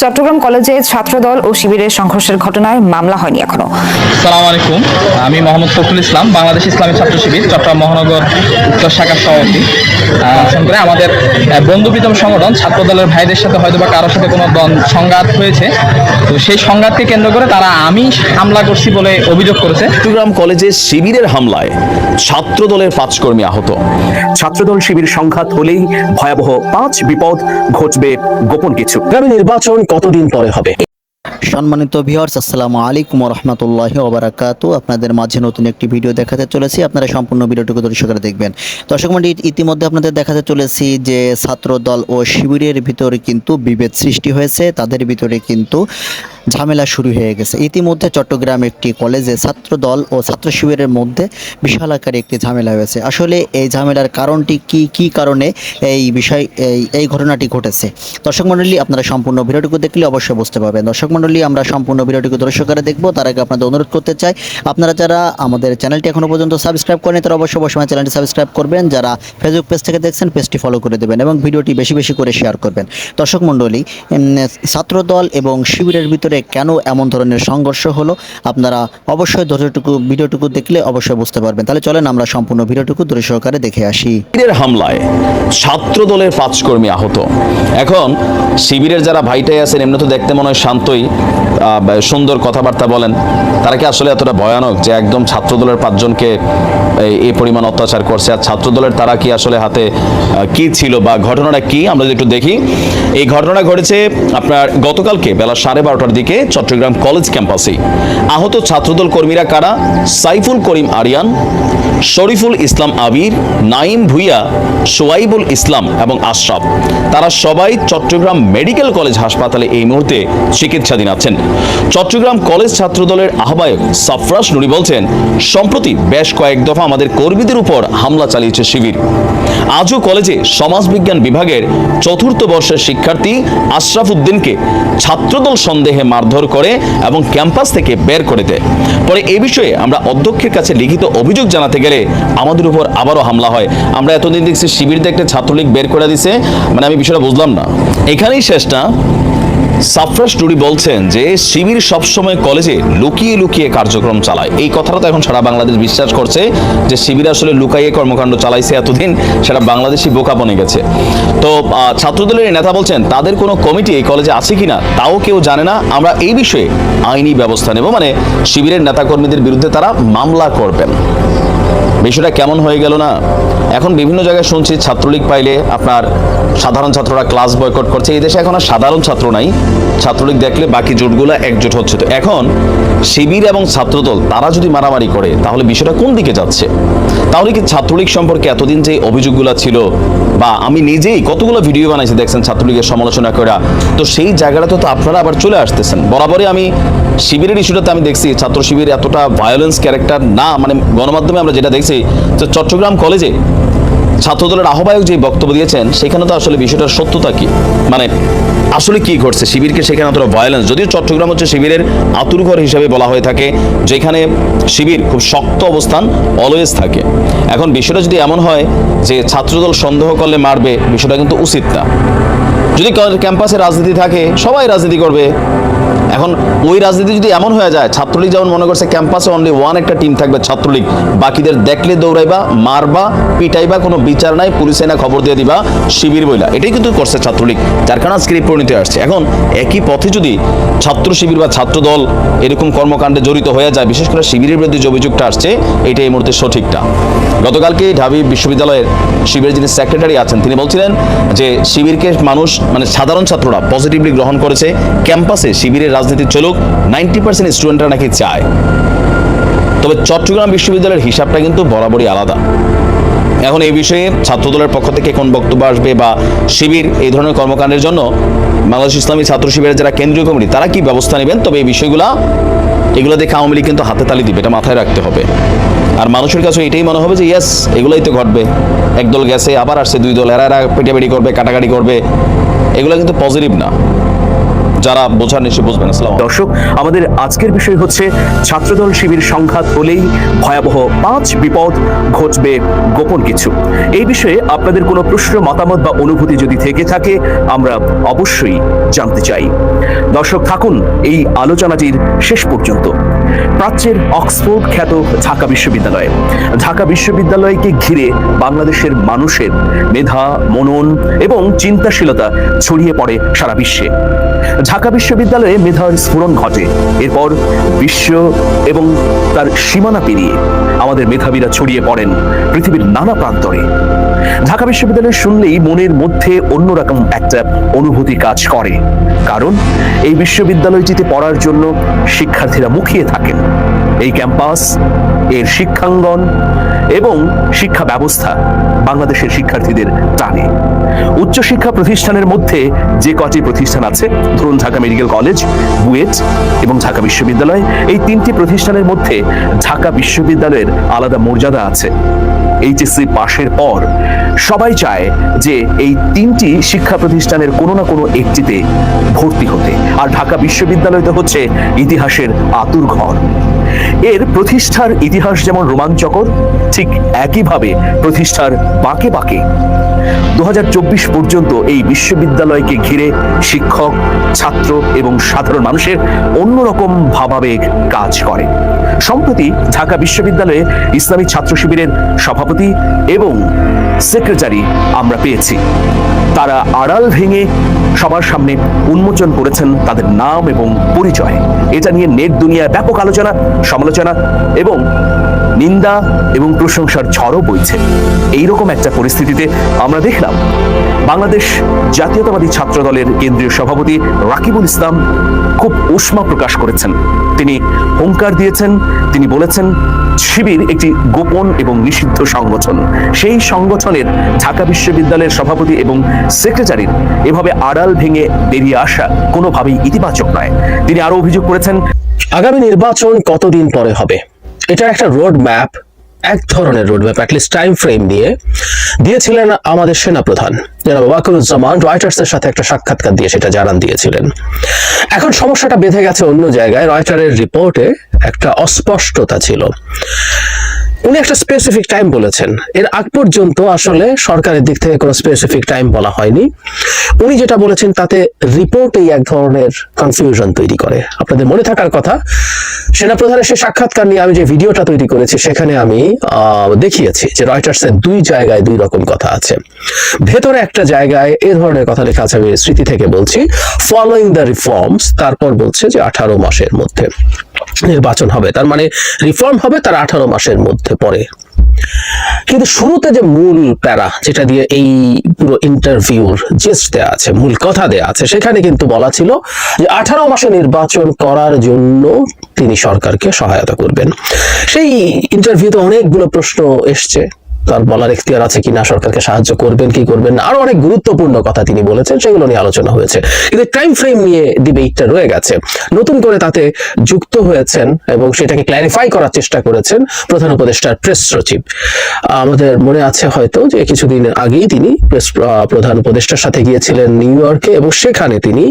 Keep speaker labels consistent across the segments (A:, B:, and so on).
A: চট্টগ্রাম কলেজে ছাত্রদল ও শিবিরের সংঘর্ষের ঘটনায় মামলা হয়নি এখনও।
B: সালাম আলাইকুম। আমি মোহাম্মদ ফখরুল ইসলাম বাংলাদেশ ইসলামী ছাত্র শিবির চট্টগ্রাম মহানগর উত্তর শাখার সভাপতি। করে আমাদের আহ, বন্ধুপ্রীতম সংগঠন ছাত্র দলের ভাইদের সাথে হয়তো বা কারোর সাথে কোনো সংঘাত হয়েছে। তো সেই সংঘাতকে কেন্দ্র করে তারা আমি হামলা করছি বলে অভিযোগ করেছে।
C: চট্টগ্রাম কলেজে শিবিরের হামলায় ছাত্র দলের পাঁচ কর্মী আহত।
D: ছাত্রদল শিবির সংঘাত হলেই ভয়াবহ পাঁচ বিপদ ঘটবে গোপন কিছু। আগামী নির্বাচন কতদিন পরে হবে?
E: সম্মানিত ভিউয়ার্স আসসালামু আলাইকুম রহমতুল্লাহ ওবরাকাতু। আপনাদের মাঝে নতুন একটি ভিডিও দেখাতে চলেছি। আপনারা সম্পূর্ণ ভিডিওটুকু দর্শক করে দেখবেন। দর্শক মন্ডলী, ইতিমধ্যে আপনাদের দেখাতে চলেছি যে ছাত্র দল ও শিবিরের ভিতরে কিন্তু বিভেদ সৃষ্টি হয়েছে। তাদের ভিতরে কিন্তু ঝামেলা শুরু হয়ে গেছে। ইতিমধ্যে চট্টগ্রাম একটি কলেজে ছাত্র দল ও ছাত্র শিবিরের মধ্যে বিশাল আকারে একটি ঝামেলা হয়েছে। আসলে এই ঝামেলার কারণটি কি কি কারণে এই বিষয়, এই এই ঘটনাটি ঘটেছে? দর্শক মণ্ডলী, আপনারা সম্পূর্ণ ভিডিওটুকু দেখলে অবশ্যই বুঝতে পারবেন। দর্শক মণ্ডলী, আমরা সম্পূর্ণ ভিডিওটুকু দর্শকরা দেখব। তার আগে আপনাদের অনুরোধ করতে চাই, আপনারা যারা আমাদের চ্যানেলটি এখনও পর্যন্ত সাবস্ক্রাইব করেন তারা অবশ্যই অবশ্যই চ্যানেলটি সাবস্ক্রাইব করবেন। যারা ফেসবুক পেজ থেকে দেখছেন পেজটি ফলো করে দেবেন এবং ভিডিওটি বেশি বেশি করে শেয়ার করবেন। দর্শক মণ্ডলী ছাত্রদল এবং শিবিরের ভিতরে কেন এমন ধরনের সংঘর্ষ হলো, আপনারা অবশ্যই ধৈর্যটুকু, ভিডিওটুকু দেখলে অবশ্যই বুঝতে পারবেন। তাহলে চলেন আমরা সম্পূর্ণ ভিডিওটুকু দূরে সহকারে দেখে আসি।
C: শিবিরের হামলায় ছাত্র দলের পাঁচ কর্মী আহত। এখন শিবিরের যারা ভাইটাই আছেন, এমনি তো দেখতে মনে হয় শান্তই সুন্দর কথাবার্তা বলেন, তারা কি আসলে এতটা ভয়ানক যে একদম ছাত্র দলের পাঁচজনকে এই পরিমাণ অত্যাচার করছে? আর ছাত্র দলের তারা কি আসলে হাতে কি ছিল বা ঘটনাটা কি? আমরা যদি একটু দেখি। এই ঘটনা ঘটেছে আপনার গতকালকে বেলা সাড়ে বারোটার দিকে চট্টগ্রাম কলেজ ক্যাম্পাসে। আহত ছাত্রদল কর্মীরা কারা? সাইফুল করিম আরিয়ান, শরীফুল ইসলাম আবির, নাইম ভুইয়া, সোয়াইবুল ইসলাম এবং আশরাফ। তারা সবাই চট্টগ্রাম মেডিকেল কলেজ হাসপাতালে এই মুহূর্তে চিকিৎসাধীন আছেন। চট্টগ্রাম কলেজ ছাত্রদলের আহ্বায়ক সাফরাস নুরি বলছেন, সম্প্রতি বেশ কয়েক দফা আমাদের কর্মীদের উপর হামলা চালিয়েছে শিবির। আজও কলেজে সমাজবিজ্ঞান বিভাগের চতুর্থ বর্ষের শিক্ষার্থী আশরাফ উদ্দিনকে ছাত্রদল সন্দেহে মারধর করে এবং ক্যাম্পাস থেকে বের করে দেয়। পরে এ বিষয়ে আমরা অধ্যক্ষের কাছে লিখিত অভিযোগ জানাতে গেলে আমাদের উপর আবারও হামলা হয়। আমরা এতদিন দেখছি শিবিরতে একটা ছাত্রলীগ বের করে দিছে। মানে আমি বিষয়টা বুঝলাম না। এখানেই শেষ না সাফরাস টুরি বলছেন যে শিবির সবসময় কলেজে লুকিয়ে লুকিয়ে কার্যক্রম চালায়। এই কথাটা তো এখন সারা বাংলাদেশ বিশ্বাস করছে যে শিবির আসলে লুকাইয়ে কর্মকাণ্ড চালাইছে এতদিন সেটা বাংলাদেশি বোকা বনে গেছে। তো ছাত্রদলের নেতা বলছেন, তাদের কোনো কমিটি এই কলেজে আছে কিনা, তাও কেউ জানে না। আমরা এই বিষয়ে আইনি ব্যবস্থা নেব। মানে শিবিরের নেতাকর্মীদের বিরুদ্ধে তারা মামলা করবেন। বিষয়টা কেমন হয়ে গেল না? এখন বিভিন্ন জায়গায় শুনছি ছাত্রলীগ পাইলে আপনার সাধারণ ছাত্ররা ক্লাস বয়কট করছে। এই দেশে এখন আর সাধারণ ছাত্র নাই। ছাত্রলীগ দেখলে বাকি জোটগুলো একজোট হচ্ছে। তো এখন শিবির এবং ছাত্রদল, তারা যদি মারামারি করে, তাহলে বিষয়টা কোন দিকে যাচ্ছে? তাহলে কি ছাত্রলীগ সম্পর্কে এতদিন যে অভিযোগগুলো ছিল, বা আমি নিজেই কতগুলো ভিডিও বানাইছি দেখছেন ছাত্রলীগের সমালোচনা করা তো সেই জায়গাটাতে তো আপনারা আবার চলে আসতেছেন। বরাবরই আমি শিবিরের ইস্যুটাতে আমি দেখছি ছাত্র শিবির এতটা ভায়োলেন্স ক্যারেক্টার না মানে গণমাধ্যমে আমরা যেটা দেখছি যে চট্টগ্রাম কলেজে ছাত্রদলের আহ্বায়ক যে বক্তব্য দিয়েছেন, সেখানে তো আসলে বিষয়টার সত্যতা কি? মানে আসলে কি ঘটছে? শিবিরকে সেখানে অতটা ভায়োলেন্স যদিও চট্টগ্রাম হচ্ছে শিবিরের আতুরঘর হিসেবে বলা হয়ে থাকে, যেখানে শিবির খুব শক্ত অবস্থান অলওয়েজ থাকে। এখন বিষয়টা যদি এমন হয় যে ছাত্রদল সন্দেহ করলে মারবে, বিষয়টা কিন্তু উচিত না। যদি ক্যাম্পাসে রাজনীতি থাকে, সবাই রাজনীতি করবে। এখন ওই রাজনীতি যদি এমন হয়ে যায়, ছাত্রলীগ যেমন মনে করছে ক্যাম্পাসে অনলি ওয়ান একটা টিম থাকবে ছাত্রলীগ। বাকিদের দেখলে দৌড়াইবা, মারবা, পিটাইবা, কোনো বিচার নাই, পুলিশে না খবর দিয়ে দিবা, শিবির বইলা। এটাই কিন্তু করছে ছাত্রলীগ, যার কারণে আজকের এই পরিণতি আসছে। এখন একই পথে যদি ছাত্র শিবির বা ছাত্র দল এরকম কর্মকাণ্ডে জড়িত হয়ে যায়, বিশেষ করে শিবিরের বিরুদ্ধে যে অভিযোগটা আসছে এটা এই মুহূর্তে সঠিকটা। গতকালকে ঢাবি বিশ্ববিদ্যালয়ের শিবিরের যিনি সেক্রেটারি আছেন, তিনি বলছিলেন যে শিবিরকে মানুষ মানে সাধারণ ছাত্ররা পজিটিভলি গ্রহণ করেছে ক্যাম্পাসে শিবিরের রাজনীতি চলুক নাইনটি পার্সেন্ট স্টুডেন্টরা নাকি চায়। তবে চট্টগ্রাম বিশ্ববিদ্যালয়ের হিসাবটা কিন্তু বরাবরই আলাদা। এখন এই বিষয়ে ছাত্রদলের পক্ষ থেকে কোন বক্তব্য আসবে বা শিবির, এই ধরনের কর্মকাণ্ডের জন্য বাংলাদেশ ইসলামী ছাত্র শিবিরের যারা কেন্দ্রীয় কমিটি, তারা কি ব্যবস্থা নেবেন? তবে এই বিষয়গুলা, এগুলো দেখে আওয়ামী লীগ কিন্তু হাতে তালি দিবে, এটা মাথায় রাখতে হবে। আর মানুষের কাছে এটাই মনে হবে যে ইয়েস এগুলোই তো ঘটবে। একদল গেছে, আবার আসছে, দুই দল, এরা এরা পেটাপেটি করবে, কাটাকাটি করবে। এগুলো কিন্তু পজিটিভ না। যারা বোঝার নিশ্চয় বুঝবেন আসসালাম
D: দর্শক, আমাদের আজকের বিষয় হচ্ছে, ছাত্রদল শিবির সংঘাত হলেই ভয়াবহ পাঁচ বিপদ ঘটবে গোপন কিছু। এই বিষয়ে আপনাদের কোনো প্রশ্ন, মতামত বা অনুভূতি যদি থেকে থাকে, আমরা অবশ্যই জানতে চাই। দর্শক, থাকুন এই আলোচনাটির শেষ পর্যন্ত। প্রাচ্যের অক্সফোর্ড খ্যাত ঢাকা বিশ্ববিদ্যালয়। ঢাকা বিশ্ববিদ্যালয়কে ঘিরে বাংলাদেশের মানুষের মেধা, মনন এবং চিন্তাশীলতা ছড়িয়ে পড়ে সারা বিশ্বে। ঢাকা বিশ্ববিদ্যালয়ে মেধার স্ফুরণ ঘটে। এরপর বিশ্ব এবং তার সীমানা পেরিয়ে আমাদের মেধাবীরা ছড়িয়ে পড়েন পৃথিবীর নানা প্রান্তরে। ঢাকা বিশ্ববিদ্যালয় শুনলেই মনের মধ্যে অন্যরকম একটা অনুভূতি কাজ করে। কারণ, এই বিশ্ববিদ্যালয়টিতে পড়ার জন্য শিক্ষার্থীরা মুখিয়ে থাকেন। এই ক্যাম্পাস, এর শিক্ষাঙ্গন এবং শিক্ষা ব্যবস্থা বাংলাদেশের শিক্ষার্থীদের টানে উচ্চশিক্ষা প্রতিষ্ঠানের মধ্যে যে কটি প্রতিষ্ঠান আছে, ধরুন ঢাকা মেডিকেল কলেজ, বুয়েট এবং ঢাকা বিশ্ববিদ্যালয়, এই তিনটি প্রতিষ্ঠানের মধ্যে ঢাকা বিশ্ববিদ্যালয়ের আলাদা মর্যাদা আছে। এইচএসসি পাশের পর সবাই চায় যে এই তিনটি শিক্ষা প্রতিষ্ঠানের কোনো না কোনো একটিতে ভর্তি হতে। আর ঢাকা বিশ্ববিদ্যালয় তো হচ্ছে ইতিহাসের আতুর ঘর। এর প্রতিষ্ঠার ইতিহাস যেমন রোমাঞ্চকর, ঠিক একইভাবে প্রতিষ্ঠার বাঁকে বাঁকে। দু পর্যন্ত এই বিশ্ববিদ্যালয়কে ঘিরে শিক্ষক, ছাত্র এবং সাধারণ মানুষের অন্যরকম ভাবাবেগ কাজ করে। সম্প্রতি ঢাকা বিশ্ববিদ্যালয়ে ইসলামী ছাত্র শিবিরের সভাপতি এবং সেক্রেটারি আমরা পেয়েছি। তারা আড়াল ভেঙে সবার সামনে উন্মোচন করেছেন তাদের নাম এবং পরিচয়। এটা নিয়ে নেট দুনিয়ায় ব্যাপক আলোচনা, সমালোচনা এবং নিন্দা এবং প্রশংসার ঝড়ও বইছে। এইরকম একটা পরিস্থিতিতে আমরা দেখলাম বাংলাদেশ জাতীয়তাবাদী ছাত্র দলের কেন্দ্রীয় সভাপতি রাকিবুল ইসলাম খুব উষ্মা প্রকাশ করেছেন। তিনি হুঙ্কার দিয়েছেন, তিনি বলেছেন শিবির একটি গোপন এবং নিষিদ্ধ সংগঠন। সেই সংগঠনের ঢাকা বিশ্ববিদ্যালয়ের সভাপতি এবং সেক্রেটারির এভাবে আড়াল ভেঙে বেরিয়ে আসা কোনোভাবেই ইতিবাচক নয়। তিনি আরও অভিযোগ করেছেন,
F: আগামী নির্বাচন কতদিন পরে হবে? এটা একটা রোড ম্যাপ এক ধরনের road map at least time frame দিয়ে দিয়েছিলেন আমাদের সেনাপ্রধান। জনাব ওয়াকুরুজ্জামান রয়টার্সের সাথে একটা সাক্ষাৎকার দিয়ে সেটা জানান দিয়েছিলেন। এখন সমস্যাটা বেঁধে গেছে অন্য জায়গায়। রয়টারের রিপোর্টে একটা অস্পষ্টতা ছিল। উনি একটা স্পেসিফিক টাইম বলেছেন। এর আগ পর্যন্ত আসলে সরকারের দিক থেকে কোনো স্পেসিফিক টাইম বলা হয়নি। উনি যেটা বলেছেন, তাতে রিপোর্টেই এক ধরনের কনফিউশন তৈরি করে। আপনাদের মনে থাকার কথা সেনাপ্রধানের সে সাক্ষাৎকার নিয়ে আমি যে ভিডিওটা তৈরি করেছি, সেখানে আমি দেখিয়েছি যে রয়টার্সের দুই জায়গায় দুই রকম কথা আছে। ভেতরে একটা জায়গায় এ ধরনের কথা লেখা আছে, আমি স্মৃতি থেকে বলছি ফলোইং দ্য রিফর্মস তারপর বলছে যে আঠারো মাসের মধ্যে নির্বাচন হবে। তার মানে রিফর্ম হবে তার আঠারো মাসের মধ্যে পরে। কিন্তু শুরুতে যে মূল প্যারা, যেটা দিয়ে এই পুরো ইন্টারভিউর জেস্ট দেওয়া আছে, মূল কথা দেওয়া আছে, সেখানে কিন্তু বলা ছিল যে আঠারো মাসে নির্বাচন করার জন্য তিনি সরকারকে সহায়তা করবেন। সেই ইন্টারভিউতে অনেকগুলো প্রশ্ন এসছে। তার বলার এখতিয়ার আছে কিনা, সরকারকে সাহায্য করবেন, কি করবেন না, আরও অনেক গুরুত্বপূর্ণ কথা তিনি বলেছেন, সেগুলো নিয়ে আলোচনা হয়েছে। কিন্তু টাইম ফ্রেম নিয়ে ডিবেটটা রয়ে গেছে। নতুন করে তাতে যুক্ত হয়েছেন এবং সেটাকে ক্ল্যারিফাই করার চেষ্টা করেছেন প্রধান উপদেষ্টার প্রেস সচিব। আমাদের মনে আছে হয়তো যে কিছুদিন আগেই তিনি প্রেস প্রধান উপদেষ্টার সাথে গিয়েছিলেন নিউ ইয়র্কে এবং সেখানে তিনি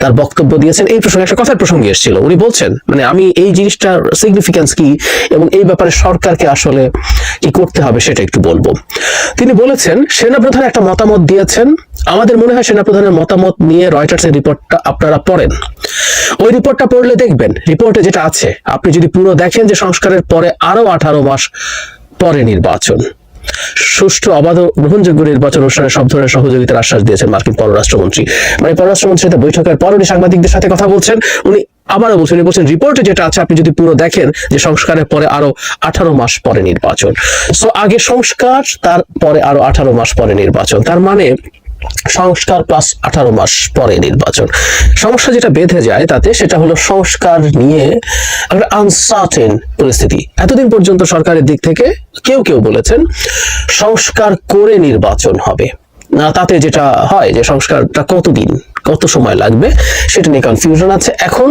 F: তার বক্তব্য দিয়েছেন, এই প্রসঙ্গে একটা কথার প্রসঙ্গে এসেছিল। উনি বলছেন মানে আমি এই জিনিসটার সিগনিফিকেন্স কি এবং এই ব্যাপারে সরকারকে আসলে কি করতে হবে সেটা একটু বলব। তিনি বলেছেন, সেনাপ্রধান একটা মতামত দিয়েছেন। আমাদের মনে হয় সেনাপ্রধানের মতামত নিয়ে রয়টার্সের রিপোর্টটা আপনারা পড়েন। ওই রিপোর্টটা পড়লে দেখবেন, রিপোর্টে যেটা আছে, আপনি যদি পুরো দেখেন যে সংস্কারের পরে আরও আঠারো মাস পরে নির্বাচন। সুষ্ঠু, অবাধ গ্রহণযোগ্য নির্বাচন অনুষ্ঠানে সব ধরনের সহযোগিতার আশ্বাস দিয়েছেন মার্কিন পররাষ্ট্রমন্ত্রী। মানে পররাষ্ট্রমন্ত্রী বৈঠকের পর উনি সাংবাদিকদের সাথে কথা বলছেন। উনি আবারও বলছেন বলছেন, রিপোর্টে যেটা আছে, আপনি যদি পুরো দেখেন যে সংস্কারের পরে আরও আঠারো মাস পরে নির্বাচন। সো আগে সংস্কার, তারপরে আরও আঠারো মাস পরে নির্বাচন। তার মানে সংস্কার প্লাস আঠারো মাস পরে নির্বাচন। সমস্যা যেটা বেঁধে যায় তাতে সেটা হলো সংস্কার নিয়ে একটা আনসার্টেন পরিস্থিতি। এতদিন পর্যন্ত সরকারের দিক থেকে কেউ কেউ বলেছেন সংস্কার করে নির্বাচন হবে। না, তাতে যেটা হয় যে সংস্কারটা কতদিন, কত সময় লাগবে, সেটা নিয়ে কনফিউশন আছে। এখন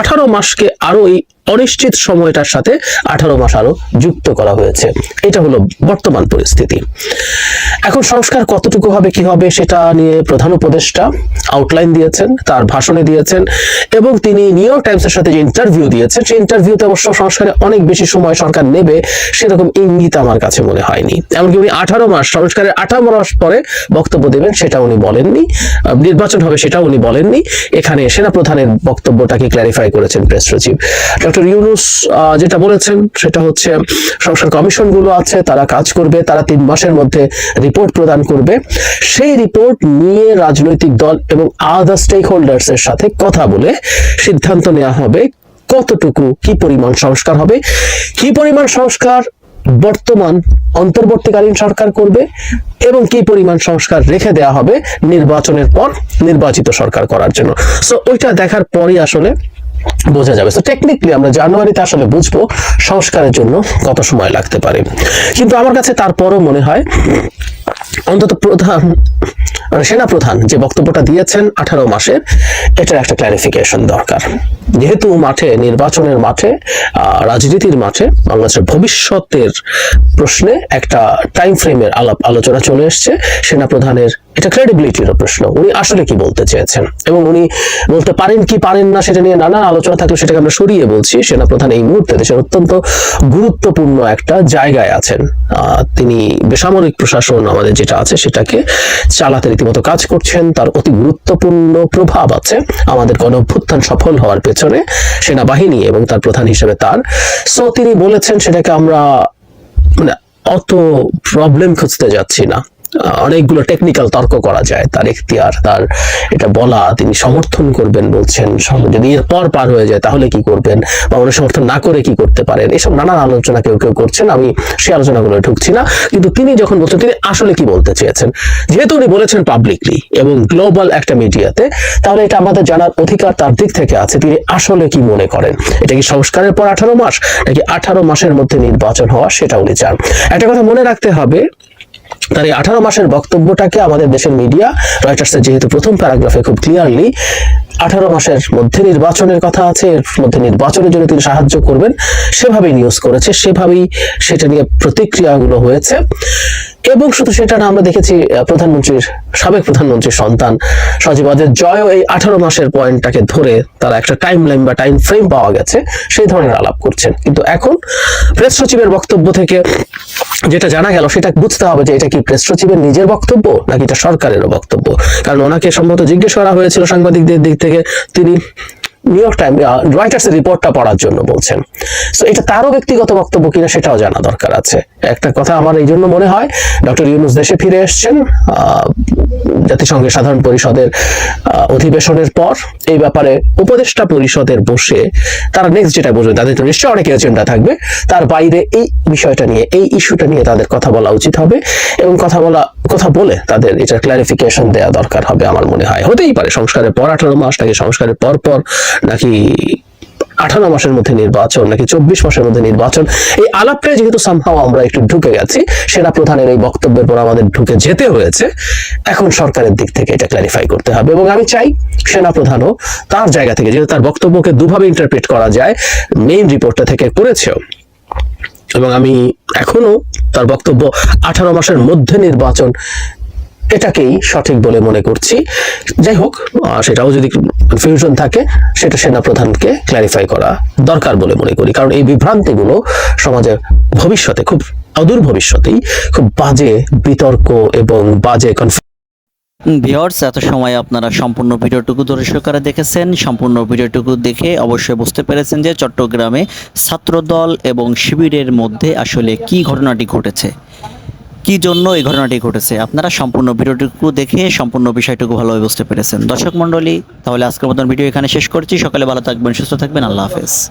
F: আঠারো মাসকে আরও এই অনিশ্চিত সময়টার সাথে আঠারো মাস আরও যুক্ত করা হয়েছে। এটা হলো বর্তমান পরিস্থিতি। এখন সংস্কার কতটুকু হবে, কি হবে, সেটা নিয়ে প্রধান উপদেষ্টা আউটলাইন দিয়েছেন, তার ভাষণে দিয়েছেন, এবং তিনি নিউ ইয়র্ক টাইমসের সাথে যে ইন্টারভিউ দিয়েছেন, সেই ইন্টারভিউতে অবশ্য সংস্কারে অনেক বেশি সময় সরকার নেবে, সেরকম ইঙ্গিত আমার কাছে মনে হয়নি। এমনকি উনি আঠারো মাস, সংস্কারের আঠারো মাস পরে বক্তব্য দেবেন সেটা উনি বলেননি নির্বাচন হবে সেটা উনি বলেননি। এখানে সেনা প্রধানের বক্তব্যটাকে ক্ল্যারিফাই করেছেন প্রেস সচিব। ডক্টর ইউনুস যেটা বলেছেন, সেটা হচ্ছে সংস্কার কমিশনগুলো আছে, তারা কাজ করবে, তারা তিন মাসের মধ্যে রিপোর্ট প্রদান করবে। সেই রিপোর্ট নিয়ে রাজনৈতিক দল এবং আদার স্টেক হোল্ডার্স এর সাথে কথা বলে সিদ্ধান্ত নেওয়া হবে কতটুকু, কি পরিমাণ সংস্কার হবে। কি পরিমাণ সংস্কার বর্তমান, অন্তর্বর্তীকালীন সরকার করবে এবং কি পরিমাণ সংস্কার রেখে দেওয়া হবে নির্বাচনের পর নির্বাচিত সরকার করার জন্য। সো ওইটা দেখার পরই আসলে বোঝা যাবে। তো টেকনিক্যালি আমরা জানুয়ারিতে আসলে বুঝব সংস্কারের জন্য কত সময় লাগতে পারে। কিন্তু আমার কাছে তারপরও মনে হয়, অন্তত প্রধান মানে সেনা প্রধান যে বক্তব্যটা দিয়েছেন আঠারো মাসের এটার একটা ক্লারিফিকেশন দরকার। যেহেতু মাঠে, নির্বাচনের মাঠে রাজনীতির মাঠে, বাংলাদেশের ভবিষ্যতের প্রশ্নে একটা টাইম ফ্রেমের আলাপ আলোচনা চলে এসছে। সেনা প্রধানের এটা ক্রেডিবিলিটির প্রশ্ন। উনি আসলে কি বলতে চেয়েছেন? এবং উনি বলতে পারেন কি পারেন না সেটা নিয়ে নানান আলোচনা থাকলে সেটাকে আমরা সরিয়ে বলছি। সেনা প্রধান এই মুহূর্তে দেশের অত্যন্ত গুরুত্বপূর্ণ একটা জায়গায় আছেন। তিনি বেসামরিক প্রশাসন আমাদের যেটা আছে সেটাকে চালাতে রীতিমতো কাজ করছেন। তার অতি গুরুত্বপূর্ণ প্রভাব আছে আমাদের গণ অভ্যুত্থান সফল হওয়ার পেছনে সেনাবাহিনী এবং তার প্রধান হিসেবে তার। সো তিনি বলেছেন সেটাকে আমরা মানে অত প্রবলেম খুঁজতে যাচ্ছি না। অনেকগুলো টেকনিক্যাল তর্ক করা যায়, তার এখতিয়ার তার এটা বলা, তিনি সমর্থন করবেন বলছেন যদি এর পর হয়ে যায় তাহলে কি করবেন? বা উনি সমর্থন না করে কি করতে পারেন? এসব নানান আলোচনা কেউ কেউ করছেন, আমি সেই আলোচনাগুলো ঢুকছি না। কিন্তু তিনি যখন বলছেন, তিনি আসলে কি বলতে চেয়েছেন? যেহেতু উনি বলেছেন পাবলিকলি এবং গ্লোবাল একটা মিডিয়াতে তাহলে এটা আমাদের জানার অধিকার তার দিক থেকে আছে, তিনি আসলে কি মনে করেন? এটা কি সংস্কারের পর আঠারো মাস? নাকি আঠারো মাসের মধ্যে নির্বাচন হওয়া, সেটা উনি চান। একটা কথা মনে রাখতে হবে তার এই আঠারো মাসের বক্তব্যটাকে আমাদের দেশের মিডিয়া রয়টার্সের যেহেতু প্রথম প্যারাগ্রাফে খুব ক্লিয়ারলি আঠারো মাসের মধ্যে নির্বাচনের কথা আছে, এর মধ্যে নির্বাচনের জন্য তিনি সাহায্য করবেন। সেভাবেই নিউজ করেছে, সেভাবেই সেটা নিয়ে প্রতিক্রিয়াগুলো হয়েছে। এবং শুধু সেটা না, আমরা দেখেছি প্রধানমন্ত্রীর, সাবেক প্রধানমন্ত্রীর সন্তান সজীব জয়ও এই আঠারো মাসের পয়েন্টটাকে ধরে তারা একটা টাইম লাইন বা টাইম ফ্রেম পাওয়া গেছে, সেই ধরনের আলাপ করছেন। কিন্তু এখন প্রেস সচিবের বক্তব্য থেকে যেটা জানা গেল, সেটা বুঝতে হবে যে এটা কি প্রেস সচিবের নিজের বক্তব্য নাকি এটা সরকারেরও বক্তব্য। কারণ ওনাকে সম্ভবত জিজ্ঞেস করা হয়েছিল সাংবাদিকদের দিক থেকে তিনি নিউ ইয়র্ক টাইম রয়টার্সের রিপোর্টটা পড়ার জন্য বলছেন। তো এটা তারও ব্যক্তিগত বক্তব্য কিনা সেটাও জানা দরকার আছে। একটা কথা আমার এই জন্য মনে হয় ডক্টর ইউনুস দেশে ফিরে এসছেন জাতিসংঘের সাধারণ পরিষদের অধিবেশনের পর। এই ব্যাপারে উপদেষ্টা পরিষদের বসে তারা নেক্সট যেটা বলবে, তাদের তো নিশ্চয়ই অনেক এজেন্ডা থাকবে, তার বাইরে এই বিষয়টা নিয়ে, এই ইস্যুটা নিয়ে তাদের কথা বলা উচিত হবে এবং কথা বলা, কথা বলে তাদের এটা ক্লারিফিকেশন দেওয়া দরকার হবে আমার মনে হয়। হতেই পারে, সংস্কারের পর আঠারো মাস, নাকি সংস্কারের পর পর নাকি আঠারো মাসের মধ্যে নির্বাচন, নাকি চব্বিশ মাসের মধ্যে নির্বাচন, এই আলাপটায় যেহেতু সামহাও আমরা একটু ঢুকে গেছি সেনা প্রধানের এই বক্তব্যের পর আমাদের ঢুকে যেতে হয়েছে। এখন সরকারের দিক থেকে এটা ক্লারিফাই করতে হবে এবং আমি চাই সেনা প্রধানও তার জায়গা থেকে, যেহেতু তার বক্তব্যকে দুভাবে ইন্টারপ্রেট করা যায় মেইন রিপোর্টটা থেকে করেছেও। এবং আমি এখনও তার বক্তব্য আঠারো মাসের মধ্যে নির্বাচন এটাকেই সঠিক বলে মনে করছি। যাই হোক সেটাও যদি কনফিউশন থাকে, সেটা সেনা প্রধানকে ক্ল্যারিফাই করা দরকার বলে মনে করি। কারণ এই বিভ্রান্তিগুলো সমাজের ভবিষ্যতে, খুব অদূর ভবিষ্যতেই খুব বাজে বিতর্ক এবং বাজে কনফ
E: ভিওর্স এত সময় আপনারা সম্পূর্ণ ভিডিওটুকু ধরে সহকারে দেখেছেন। সম্পূর্ণ ভিডিওটুকু দেখে অবশ্যই বুঝতে পেরেছেন যে চট্টগ্রামে ছাত্রদল এবং শিবিরের মধ্যে আসলে কি ঘটনাটি ঘটেছে। কি জন্য এই ঘটনাটি ঘটেছে? আপনারা সম্পূর্ণ ভিডিওটুকু দেখে সম্পূর্ণ বিষয়টুকু ভালোভাবে বুঝতে পেরেছেন। দর্শক মণ্ডলী, তাহলে আজকের মতন ভিডিও এখানে শেষ করছি। সকালে ভালো থাকবেন, সুস্থ থাকবেন। আল্লাহ হাফেজ।